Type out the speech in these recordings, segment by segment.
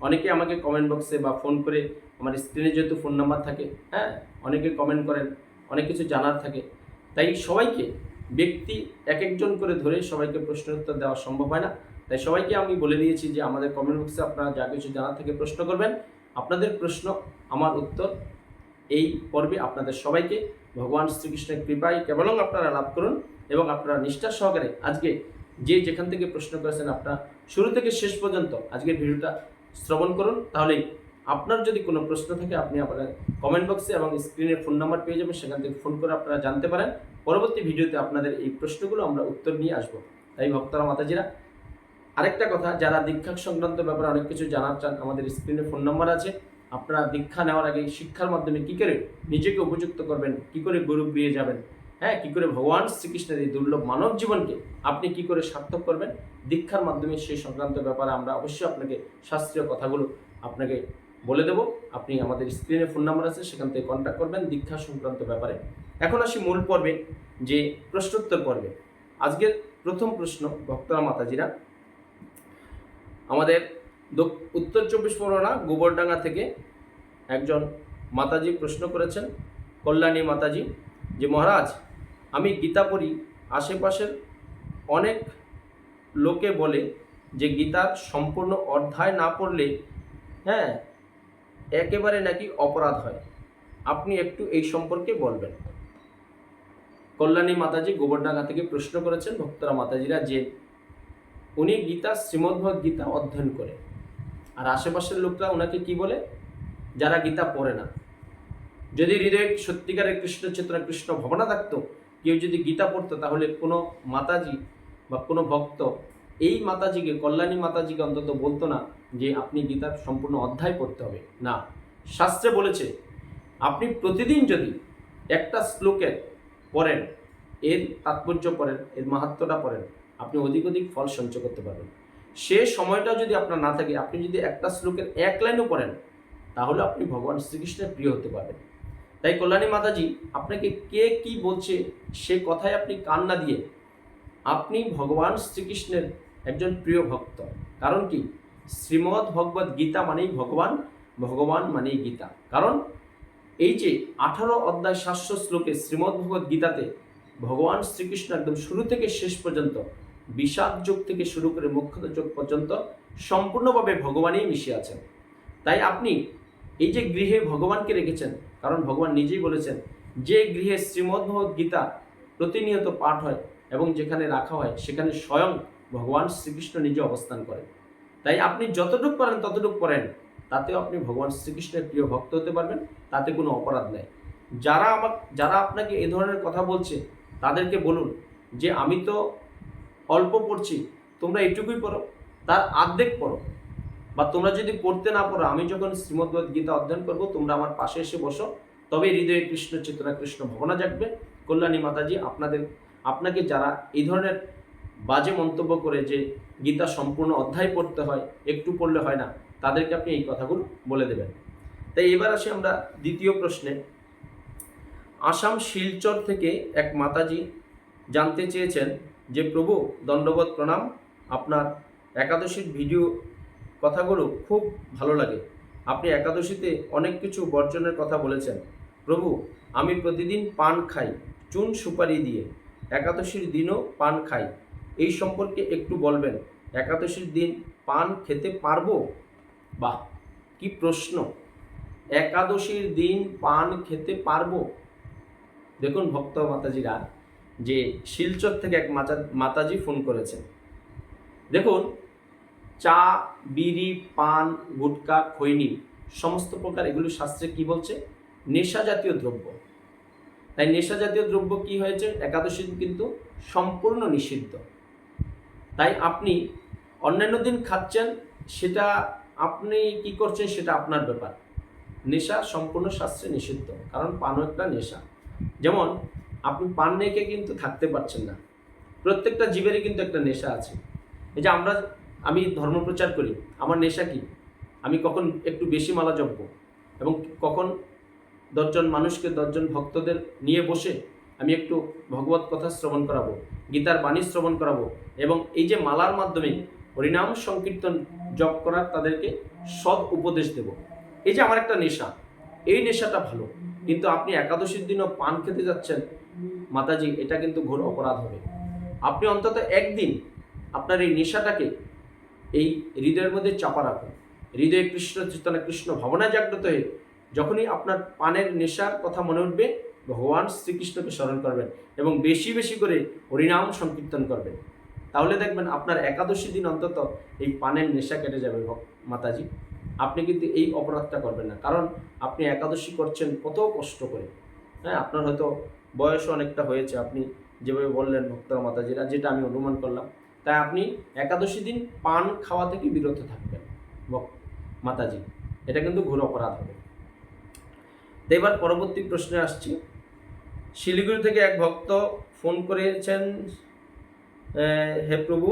অনেকে আমাকে কমেন্ট বক্সে বা ফোন করে আমার স্ক্রিনে যেহেতু ফোন নাম্বার থাকে হ্যাঁ অনেকে কমেন্ট করেন, অনেক কিছু জানার থাকে। তাই সবাইকে, ব্যক্তি এক একজন করে ধরে সবাইকে প্রশ্নের উত্তর দেওয়া সম্ভব হয় না। তাই সবাইকে আমি বলে দিয়েছি যে আমাদের কমেন্ট বক্সে আপনারা যা কিছু জানার থেকে প্রশ্ন করবেন। আপনাদের প্রশ্ন, আমার উত্তর এই পর্বে আপনাদের সবাইকে। ভগবান শ্রীকৃষ্ণের কৃপায় কেবলং আপনারা লাভ করুন এবং আপনারা নিষ্ঠার সহকারে আজকে যে যেখান থেকে প্রশ্ন করেছেন আপনারা শুরু থেকে শেষ পর্যন্ত আজকের ভিডিওটা শ্রবণ করুন। তাহলে আপনার যদি কোনো প্রশ্ন থাকে, আপনি আপনার কমেন্ট বক্সে এবং স্ক্রিনে ফোন নাম্বার পেয়ে যাবেন। সেখান থেকে ফোন করে আপনারা জানতে পারেন। পরবর্তী ভিডিওতে আপনাদের এই প্রশ্নগুলো আমরা উত্তর নিয়ে আসব। তাই ভক্তরা, মাতাজিরা, আরেকটা কথা, যারা দীক্ষা সংক্রান্ত ব্যাপারে অনেক কিছু জানার চান, আমাদের স্ক্রিনে ফোন নাম্বার আছে। আপনারা দীক্ষা নেওয়ার আগে শিক্ষার মাধ্যমে কি করে নিজেকে উপযুক্ত করবেন, কি করে গুরু গৃহে যাবেন হ্যাঁ কি করে ভগবান শ্রীকৃষ্ণের এই দুর্লভ মানব জীবনকে আপনি কি করে সার্থক করবেন? দীক্ষার মাধ্যমে সেই সংক্রান্ত ব্যাপারে আমরা অবশ্যই আপনাকে শাস্ত্রীয় কথাগুলো আপনাকে বলে দেব। আপনি আমাদের স্ক্রিনে ফোন নাম্বার আছে, সেখান থেকে কন্ট্যাক্ট করবেন দীক্ষা সংক্রান্ত ব্যাপারে। এখন আসি মূল পর্বে, যে প্রশ্নোত্তর পর্বে। আজকের প্রথম প্রশ্ন, ভক্তরা মাতাজিরা, আমাদের উত্তর চব্বিশ পরগনা, গোবরডাঙ্গা থেকে একজন মাতাজি প্রশ্ন করেছেন, কল্যাণী মাতাজি, যে মহারাজ আমি গীতা পড়ি, আশেপাশের অনেক লোকে বলে যে গীতার সম্পূর্ণ অধ্যায় না পড়লে হ্যাঁ একেবারে নাকি অপরাধ হয়। আপনি একটু এই সম্পর্কে বলবেন। কল্যাণী মাতাজি গোবরডাঙ্গা থেকে প্রশ্ন করেছেন ভক্তরা মাতাজিরা যে উনি গীতা শ্রীমদ্ভগবত গীতা অধ্যয়ন করে। আর আশেপাশের লোকরা ওনাকে কি বলে? যারা গীতা পড়ে না। যদি হৃদয়ে সত্যিকারের কৃষ্ণ চেতনা কৃষ্ণ ভাবনা থাকতো কেউ যদি গীতা পড়তো, তাহলে কোনো মাতাজি বা কোনো ভক্ত এই মাতাজিকে, কল্যাণী মাতাজিকে অন্তত বলতো না যে আপনি গীতার সম্পূর্ণ অধ্যায় পড়তে হবে। না। শাস্ত্রে বলেছে, আপনি প্রতিদিন যদি একটা শ্লোকের পড়েন, এর তাৎপর্য পড়েন, এর মাহাত্ম্যটা পড়েন, আপনি অধিক অধিক ফল সঞ্চয় করতে পারবেন। সে সময়টা যদি আপনার না থাকে, আপনি যদি একটা শ্লোকের এক লাইনও পড়েন, তাহলে আপনি ভগবান শ্রীকৃষ্ণের প্রিয় হতে পারবেন। তাই কল্যাণী মাতাজি, আপনাকে কে কি বলছে সে কথায় আপনি কান না দিয়ে আপনি ভগবান শ্রীকৃষ্ণের একজন প্রিয় ভক্ত। কারণ কি? শ্রীমদ্ ভগবত গীতা মানেই ভগবান ভগবান মানেই গীতা। কারণ এই যে আঠারো অধ্যায় সাতশো শ্লোকে শ্রীমদ্ ভগবত গীতাতে ভগবান শ্রীকৃষ্ণ একদম শুরু থেকে শেষ পর্যন্ত, বিষাদ যোগ থেকে শুরু করে মুখ্যত যোগ পর্যন্ত সম্পূর্ণভাবে ভগবানই মিশে আছেন। তাই আপনি এই যে গৃহে ভগবানকে রেখেছেন কারণ ভগবান নিজেই বলেছেন, যে গৃহে শ্রীমদ্ভগবত গীতা প্রতিনিয়ত পাঠ হয় এবং যেখানে রাখা হয়, সেখানে স্বয়ং ভগবান শ্রীকৃষ্ণ নিজে অবস্থান করেন। তাই আপনি যতটুকু পারেন, ততটুকু পড়েন। তাতেও আপনি ভগবান শ্রীকৃষ্ণের প্রিয় ভক্ত হতে পারবেন, তাতে কোনো অপরাধ নেই। যারা আমার যারা আপনাকে এ ধরনের কথা বলছে, তাদেরকে বলুন যে, আমি তো অল্প পড়ছি, তোমরা এটুকুই পড়ো, তার আর্ধেক পড়ো। বা তোমরা যদি পড়তে না পারো আমি যখন শ্রীমদ্ভগবত গীতা অধ্যয়ন করব, তোমরা আমার পাশে এসে বসো। তবে হৃদয়ে কৃষ্ণ চেতনা, কৃষ্ণ ভবনা জাগবে। কল্যাণী মাতাজি, আপনাদের, আপনাকে যারা এই ধরনের বাজে মন্তব্য করে যে গীতা সম্পূর্ণ অধ্যায় পড়তে হয়, একটু পড়লে হয় না, তাদেরকে আপনি এই কথাগুলো বলে দেবেন। তাই এবার আসি আমরা দ্বিতীয় প্রশ্নে। আসাম শিলচর থেকে এক মাতাজি জানতে চেয়েছেন যে, প্রভু দণ্ডবোধ প্রণাম। আপনার একাদশীর ভিডিও কথাগুলো খুব ভালো লাগে। আপনি একাদশীতে অনেক কিছু বর্জনের কথা বলেছেন। প্রভু, আমি প্রতিদিন পান খাই, চুন সুপারি দিয়ে। একাদশীর দিনও পান খাই। এই সম্পর্কে একটু বলবেন, একাদশীর দিন পান খেতে পারব? বাহ, কি প্রশ্ন। একাদশীর দিন পান খেতে পারব? দেখুন ভক্ত মাতাজিরা, যে শিলচর থেকে এক মাতা মাতাজি ফোন করেছেন। দেখুন চা, বিড়ি, পান, গুটকা, খৈনি, সমস্ত প্রকার এগুলো শাস্ত্রে কি বলছে? নেশা জাতীয় দ্রব্য। তাই নেশা জাতীয় দ্রব্য কি হয়েছে? একাদশী কিন্তু সম্পূর্ণ নিষিদ্ধ। তাই আপনি অন্যান্য দিন খাচ্ছেন, সেটা আপনি কি করছেন সেটা আপনার ব্যাপার। নেশা সম্পূর্ণ শাস্ত্রে নিষিদ্ধ, কারণ পানও একটা নেশা। যেমন, আপনি পান রেখে কিন্তু থাকতে পারছেন না। প্রত্যেকটা জীবেরই কিন্তু একটা নেশা আছে। এই যে আমরা আমি ধর্ম প্রচার করি, আমার নেশা কি? আমি কখন একটু বেশি মালা জপব? এবং কখন দশজন মানুষকে দশজন ভক্তদের নিয়ে বসে আমি একটু ভগবত কথা শ্রবণ করাবো, গীতার বাণী শ্রবণ করাবো এবং এই যে মালার মাধ্যমে হরিনাম সংকীর্তন জপ করার তাদেরকে সৎ উপদেশ দেব। এই যে আমার একটা নেশা, এই নেশাটা ভালো, কিন্তু আপনি একাদশীর দিনও পান খেতে যাচ্ছেন, মাতাজি, এটা কিন্তু ঘোর অপরাধ হবে। আপনি অন্তত একদিন আপনার এই নেশাটাকে এই হৃদয়ের মধ্যে চাপা রাখুন হৃদয়ে কৃষ্ণ, চেতনা, কৃষ্ণ ভাবনা জাগ্রত হয়ে যখনই আপনার পানের নেশার কথা মনে উঠবে, ভগবান শ্রীকৃষ্ণকে স্মরণ করবেন এবং বেশি বেশি করে হরিনাম সংকীর্তন করবেন। তাহলে দেখবেন আপনার একাদশী দিন অন্তত এই পানের নেশা কেটে যাবে মাতাজি। আপনি কিন্তু এই অপরাধটা করবেন না। কারণ আপনি একাদশী করছেন কত কষ্ট করে। হ্যাঁ আপনার হয়তো বয়স অনেকটা হয়েছে। আপনি যেভাবে বললেন ভক্তরা, মাতাজিরা, যেটা আমি অনুমান করলাম। তাই আপনি একাদশী দিন পান খাওয়া থেকে বিরত থাকবেন। মাতাজি, এটা কিন্তু ঘোর অপরাধ হবে। এবার পরবর্তী প্রশ্নে আসছি। শিলিগুড়ি থেকে এক ভক্ত ফোন করেছেন হে প্রভু,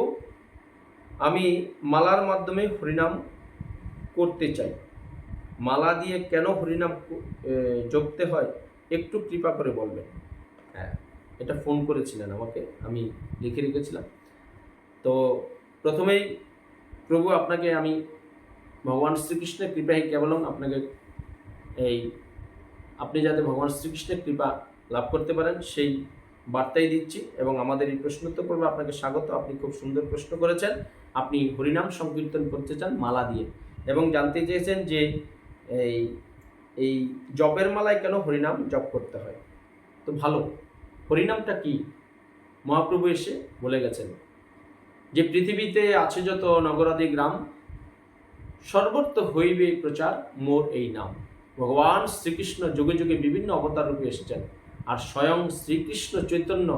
আমি মালার মাধ্যমে হরিনাম করতে চাই। মালা দিয়ে কেন হরিনাম জপতে হয়, একটু কৃপা করে বলবেন। হ্যাঁ এটা ফোন করেছিলেন আমাকে, আমি লিখে রেখেছিলাম। তো প্রথমেই প্রভু আপনাকে আমি ভগবান শ্রীকৃষ্ণের কৃপায় কেবলম আপনাকে এই আপনি যাতে ভগবান শ্রীকৃষ্ণের কৃপা লাভ করতে পারেন, সেই বার্তাই দিচ্ছি এবং আমাদের এই প্রশ্নোত্তর পর্বে আপনাকে স্বাগত। আপনি খুব সুন্দর প্রশ্ন করেছেন। আপনি হরিনাম সংকীর্তন করতে চান মালা দিয়ে। এবং জানতে চেয়েছেন যে এই এই জপের মালায় কেন হরিনাম জপ করতে হয়? তো ভালো। হরিনামটা কি? মহাপ্রভু এসে বলে গেছেন। যে পৃথিবীতে আছে যত নগরাদি গ্রাম, সর্বত্র হইবে প্রচার, মোর এই নাম। ভগবান শ্রীকৃষ্ণ যুগে যুগে বিভিন্ন অবতার রূপে এসেছেন আর স্বয়ং শ্রীকৃষ্ণ চৈতন্য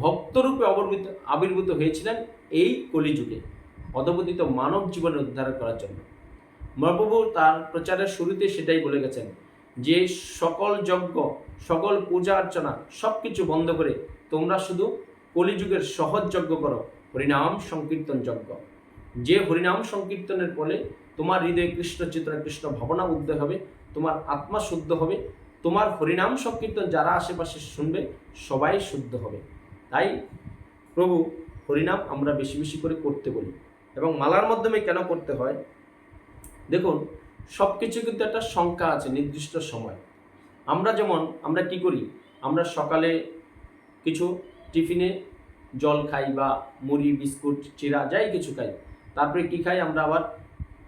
ভক্তরূপে অবর্বিত আবির্ভূত হয়েছিলেন এই কলিযুগে অধপতিত মানব জীবনে উদ্ধার করার জন্য। মহাপ্রভু তার প্রচারের শুরুতে সেটাই বলে গেছেন যে, সকল যজ্ঞ, সকল পূজা অর্চনা সব কিছু বন্ধ করে তোমরা শুধু কলিযুগের সহজ যজ্ঞ করো হরিনাম সংকীর্তন যজ্ঞ। যে হরিনাম সংকীর্তনের ফলে তোমার হৃদয়ে কৃষ্ণ চিত্রা কৃষ্ণ ভাবনা উদয় হবে, তোমার আত্মা শুদ্ধ হবে, তোমার হরিনাম সংকীর্তন যারা আশেপাশে শুনবে সবাই শুদ্ধ হবে। তাই প্রভু হরিনাম আমরা বেশি বেশি করে করতে বলি এবং মালার মাধ্যমে কেন করতে হয়? দেখুন সব কিছু কিন্তু একটা সংখ্যা আছে, নির্দিষ্ট সময়। আমরা যেমন আমরা কি করি? আমরা সকালে কিছু টিফিনে জল খাই বা মুড়ি, বিস্কুট চিরা যাই কিছু খাই, তারপরে কি খাই আমরা আবার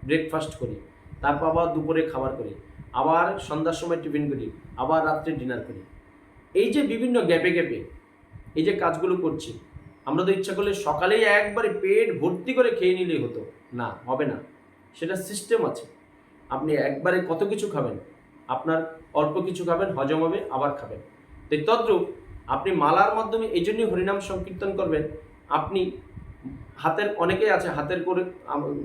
ব্রেকফাস্ট করি, তারপর আবার দুপুরে খাবার করি, আবার সন্ধ্যার সময় টিফিন করি, আবার রাত্রে ডিনার করি। এই যে বিভিন্ন গ্যাপে গ্যাপে এই যে কাজগুলো করছি, আমরা তো ইচ্ছা করলে সকালেই একবারে পেট ভর্তি করে খেয়ে নিলেই হতো। না, হবে না। সেটা সিস্টেম আছে। আপনি একবারে কত কিছু খাবেন, আপনার অল্প কিছু খাবেন, হজম হবে, আবার খাবেন। তো তদ্রূপ আপনি মালার মাধ্যমে এই জন্যই হরিনাম সংকীর্তন করবেন। আপনি হাতের, অনেকেই আছে হাতের করে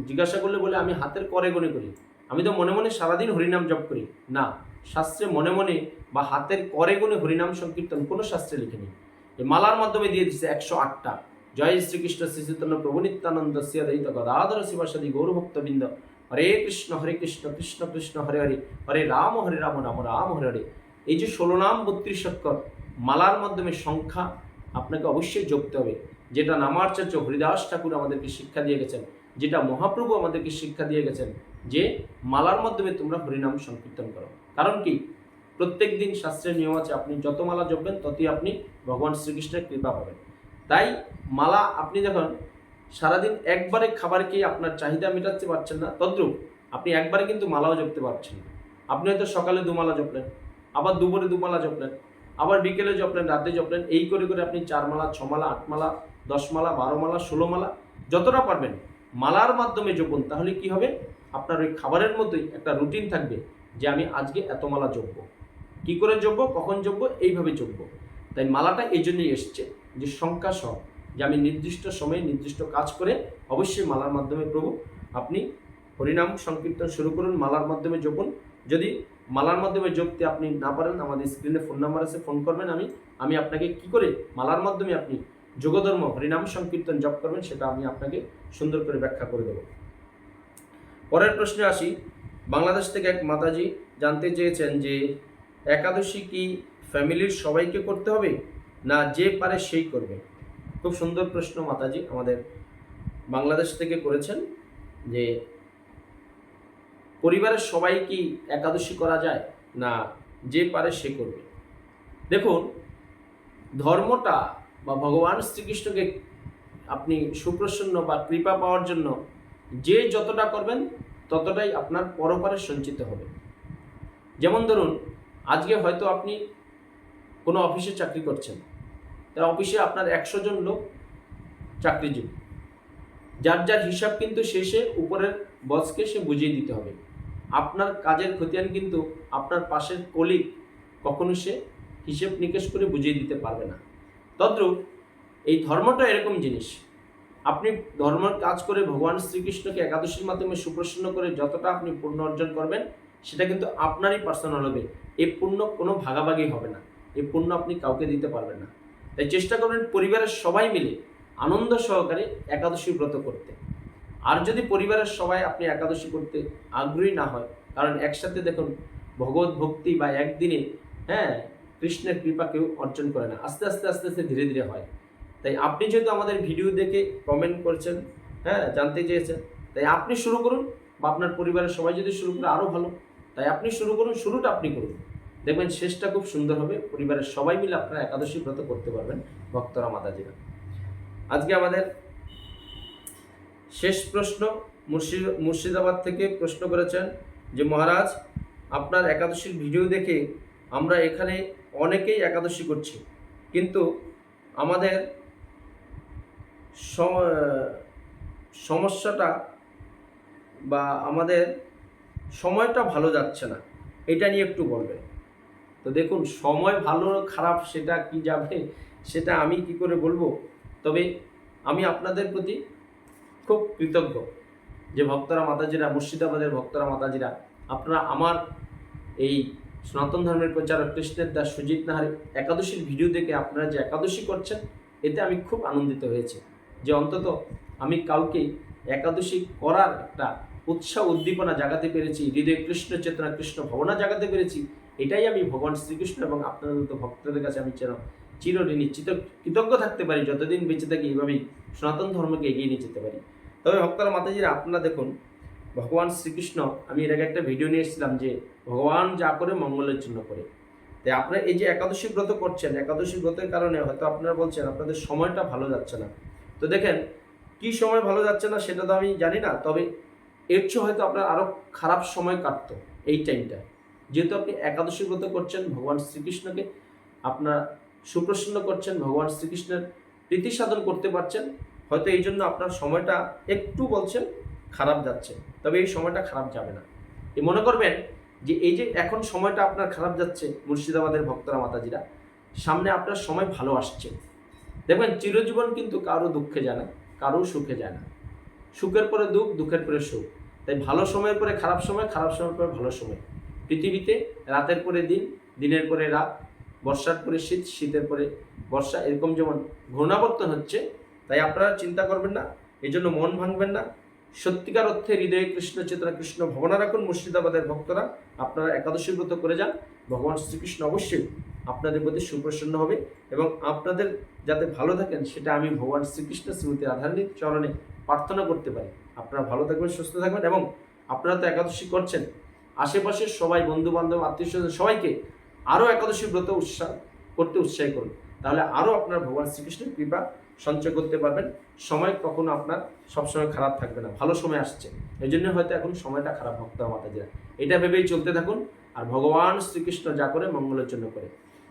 জিজ্ঞাসা করলে বলে, আমি হাতের করে গনে করি। আমি তো মনে মনে সারাদিন হরিনাম জপ করি। না, শাস্ত্রে মনে মনে বা হাতের করে গুণে হরিনাম সংকীর্তন কোনো শাস্ত্রে লিখেনি মালার মাধ্যমে দিয়ে দিচ্ছে একশো আটটা। জয় শ্রীকৃষ্ণ শ্রী চৈতন্য প্রভু নিত্যানন্দ সিয়াদিত গদাধর শিবাসাদি গৌরভক্তবৃন্দ। হরে কৃষ্ণ হরে কৃষ্ণ কৃষ্ণ কৃষ্ণ, হরে হরে। হরে রাম হরে রাম রাম রাম, হরে হরে। এই যে ষোলো নাম, বত্রিশ অক্ষর মালার মাধ্যমে সংখ্যা আপনাকে অবশ্যই জপতে হবে। যেটা নামাচার্য হরিদাস ঠাকুর আমাদেরকে শিক্ষা দিয়ে গেছেন, যেটা মহাপ্রভু আমাদেরকে শিক্ষা দিয়ে গেছেন যে মালার মাধ্যমে তোমরা হরিনাম সংকীর্তন করো। কারণ কি? প্রত্যেক দিন শাস্ত্রের নিয়ম আছে, আপনি যত মালা জপবেন ততই আপনি ভগবান শ্রীকৃষ্ণের কৃপা পাবেন। তাই মালা আপনি যখন সারাদিন একবারে খাবার খেয়ে আপনার চাহিদা মেটাতে পারছেন না, তদ্রুপ আপনি একবারে কিন্তু মালাও জপতে পারছেন আপনি হয়তো সকালে দুমালা জপলেন, আবার দুপুরে দুমালা জপলেন আবার বিকেলে জপলেন রাতে জপলেন এই করে করে আপনি চার মালা, ছ মালা, আট মালা, দশ মালা, বারো মালা, ষোলো মালা, যতটা পারবেন মালার মাধ্যমে জপুন তাহলে কি হবে? আপনার ওই খাবারের মধ্যেই একটা রুটিন থাকবে যে আমি আজকে এত মালা জপবো কি করে জপবো কখন জপবো এইভাবে জপবো তাই মালাটা এই জন্যই এসছে যে সংখ্যা সহ যে আমি নির্দিষ্ট সময়ে নির্দিষ্ট কাজ করে অবশ্যই মালার মাধ্যমে প্রভু আপনি হরিনাম সংকীর্তন শুরু করুন, মালার মাধ্যমে জপুন যদি মালার মাধ্যমে জপতে আপনি না পারেন, আমাদের স্ক্রিনে ফোন নাম্বার আছে ফোন করবেন আমি। আমি আপনাকে কি করে মালার মাধ্যমে আপনি যোগধর্ম, হরিনাম, সংকীর্তন জপ করবেন, সেটা আমি আপনাকে সুন্দর করে ব্যাখ্যা করে দেব। পরের প্রশ্নে আসি। বাংলাদেশ থেকে এক মাতাজি জানতে চেয়েছেন যে, একাদশী কি ফ্যামিলির সবাইকে করতে হবে, না যে পারে সেই করবে? খুব সুন্দর প্রশ্ন মাতাজি আমাদের বাংলাদেশ থেকে করেছেন যে পরিবারের সবাই কি একাদশী করা যায়? না, যে পারে সে করবে। দেখুন, ধর্মটা বা ভগবান শ্রীকৃষ্ণকে আপনি সুপ্রসন্ন বা কৃপা পাওয়ার জন্য যে যতটা করবেন, ততটাই আপনার পরপারে সঞ্চিত হবে। যেমন ধরুন, আজকে হয়তো আপনি কোনো অফিসে চাকরি করছেন। তার অফিসে আপনার একশো জন লোক চাকরিজীবী। যার যার হিসাব কিন্তু শেষে উপরের বসকে সে বুঝিয়ে দিতে হবে। আপনার কাজের খতিয়ান কিন্তু আপনার পাশের কলিগ কখনো সে হিসেব নিকেশ করে বুঝিয়ে দিতে পারবে না। তদ্রূপ এই ধর্মটা এরকম জিনিস। আপনি ধর্মের কাজ করে ভগবান শ্রীকৃষ্ণকে একাদশীর মাধ্যমে সুপ্রসন্ন করে যতটা আপনি পুণ্য অর্জন করবেন, সেটা কিন্তু আপনারই পার্সোনাল হবে। এই পুণ্য কোনো ভাগাভাগি হবে না। এই পুণ্য আপনি কাউকে দিতে পারবেন না। তাই চেষ্টা করবেন পরিবারের সবাই মিলে আনন্দ সহকারে একাদশী ব্রত করতে। আর যদি পরিবারের সবাই আপনি একাদশী করতে আগ্রহী না হয়, কারণ একসাথে দেখুন ভগবত ভক্তি বা একদিনে হ্যাঁ কৃষ্ণের কৃপা কেউ অর্জন করে না। আস্তে আস্তে আস্তে আস্তে ধীরে ধীরে হয়। তাই আপনি যেহেতু আমাদের ভিডিও দেখে কমেন্ট করছেন হ্যাঁ জানতে চেয়েছেন, তাই আপনি শুরু করুন বা আপনার পরিবারের সবাই যদি শুরু করে আরও ভালো। তাই আপনি শুরু করুন, শুরুটা আপনি করুন। দেখবেন শেষটা খুব সুন্দর হবে। পরিবারের সবাই মিলে আপনারা একাদশী ব্রত করতে পারবেন ভক্তরা, মাতাজিরা। আজকে আমাদের শেষ প্রশ্ন মুর্শিদ, মুর্শিদাবাদ থেকে প্রশ্ন করেছেন যে, মহারাজ, আপনার একাদশীর ভিডিও দেখে আমরা এখানে অনেকেই একাদশী করছি। কিন্তু আমাদের সম- সমস্যাটা বা আমাদের সময়টা ভালো যাচ্ছে না। এটা নিয়ে একটু বলবেন। তো দেখুন, সময় ভালো খারাপ সেটা কি যাবে, সেটা আমি কি করে বলব? তবে আমি আপনাদের প্রতি খুব কৃতজ্ঞ যে ভক্তরা মাতাজিরা, মুর্শিদাবাদের ভক্তরা মাতাজিরা, আপনারা আমার এই সনাতন ধর্মের প্রচারক কৃষ্ণের দাস সুজিত নাহার একাদশীর ভিডিও দেখে আপনারা যে একাদশী করছেন, এতে আমি খুব আনন্দিত হয়েছি। যে অন্তত আমি কাউকে একাদশী করার একটা উৎসাহ, উদ্দীপনা জাগাতে পেরেছি, হৃদয় কৃষ্ণ চেতনা কৃষ্ণ ভবনা জাগাতে পেরেছি, এটাই আমি ভগবান শ্রীকৃষ্ণ এবং আপনাদের মতো ভক্তদের কাছে আমি যেন চিরঋণী কৃতজ্ঞ থাকতে পারি, যতদিন বেঁচে থাকি এইভাবেই সনাতন ধর্মকে এগিয়ে নিয়ে যেতে পারি। তবে ভক্তরা মাতাজিরা, আপনারা দেখুন, ভগবান শ্রীকৃষ্ণ, আমি এর আগে একটা ভিডিও নিয়ে এসেছিলাম যে ভগবান যা করে মঙ্গলের জন্য করে। তাই আপনারা এই যে একাদশী ব্রত করছেন, একাদশী ব্রতের কারণে হয়তো আপনারা বলছেন আপনাদের সময়টা ভালো যাচ্ছে না। তো দেখেন, কি সময় ভালো যাচ্ছে না সেটা তো আমি জানি না, তবে এর চেয়ে হয়তো আপনার আরও খারাপ সময় কাটতো এই টাইমটা যেহেতু আপনি একাদশী ব্রত করছেন, ভগবান শ্রীকৃষ্ণকে আপনার সুপ্রসন্ন করছেন, ভগবান শ্রীকৃষ্ণের প্রীতি সাধন করতে পারছেন হয়তো এই জন্য আপনার সময়টা একটু বলছেন, খারাপ যাচ্ছে। তবে এই সময়টা খারাপ যাবে না। এই মনে করবেন যে এই যে এখন সময়টা আপনার খারাপ যাচ্ছে, মুর্শিদাবাদের ভক্তরা, মাতাজিরা, সামনে আপনার সময় ভালো আসছে। দেখবেন চিরজীবন কিন্তু কারও দুঃখে যায় না, কারও সুখে যায় না। সুখের পরে দুঃখ, দুঃখের পরে সুখ। তাই ভালো সময়ের পরে খারাপ সময়, খারাপ সময়ের পরে ভালো সময়। পৃথিবীতে রাতের পরে দিন, দিনের পরে রাত, বর্ষার পরে শীত, শীতের পরে বর্ষা, এরকম যেমন ঘূর্ণাবর্তন হচ্ছে তাই আপনারা চিন্তা করবেন না, এই জন্য মন ভাঙবেন না। সত্যিকার অর্থে হৃদয়ে কৃষ্ণ চেতনা, কৃষ্ণ ভবনা রাখুন মুর্শিদাবাদের ভক্তরা। আপনারা একাদশী ব্রত করে যান, ভগবান শ্রীকৃষ্ণ অবশ্যই আপনাদের প্রতি সুপ্রসন্ন হবে এবং আপনাদের যাতে ভালো থাকেন, সেটা আমি ভগবান শ্রীকৃষ্ণ শ্রীমতী রাধারণীর চরণে প্রার্থনা করতে পারি। আপনারা ভালো থাকবেন, সুস্থ থাকবেন এবং আপনারা তো একাদশী করছেন। আশেপাশের সবাই বন্ধু বান্ধব আত্মীয় স্বজন সবাইকে আরও একাদশী ব্রত উৎসাহ করতে উৎসাহী করুন। তাহলে আরও আপনার ভগবান শ্রীকৃষ্ণের কৃপা সঞ্চয় করতে পারবেন। সময় কখনো আপনার সবসময় খারাপ থাকবে না। ভালো সময় আসছে। এই জন্য হয়তো এখন সময়টা খারাপ ভক্ত মাতাজিরা এটা ভেবেই চলতে থাকুন। আর ভগবান শ্রীকৃষ্ণ যা করে, মঙ্গলের জন্য করে।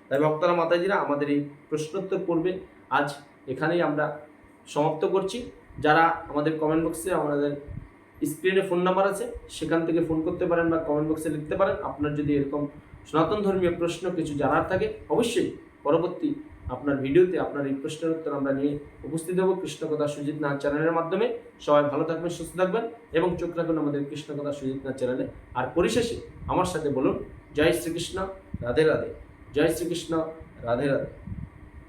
তাই ভক্তরা, মাতাজিরা, আমাদের এই প্রশ্নোত্তর পূর্বে আজ এখানেই আমরা সমাপ্ত করছি। যারা আমাদের কমেন্ট বক্সে আমাদের স্ক্রিনে ফোন নাম্বার আছে, সেখান থেকে ফোন করতে পারেন বা কমেন্ট বক্সে লিখতে পারেন। আপনার যদি এরকম সনাতন ধর্মীয় প্রশ্ন কিছু জানার থাকে, অবশ্যই পরবর্তী আপনার ভিডিওতে আপনার প্রশ্নের উত্তর আমরা নিয়ে উপস্থিত হব কৃষ্ণকথা সুজিত নাথ চ্যানেলের মাধ্যমে। সবাই ভালো থাকবেন, সুস্থ থাকবেন এবং চোখ রাখুন আমাদের কৃষ্ণকথা সুজিত নাথ চ্যানেলে। আর পরিশেষে আমার সাথে বলুন, জয় শ্রীকৃষ্ণ, রাধে রাধে। জয় শ্রীকৃষ্ণ, রাধে রাধে।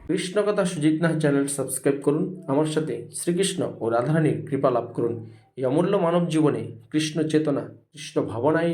কৃষ্ণকথা সুজিত নাথ চ্যানেল সাবস্ক্রাইব করুন, আমার সাথে শ্রীকৃষ্ণ ও রাধারানীর কৃপা লাভ করুন। এই অমূল্য মানব জীবনে কৃষ্ণ চেতনা, কৃষ্ণ ভাবনায়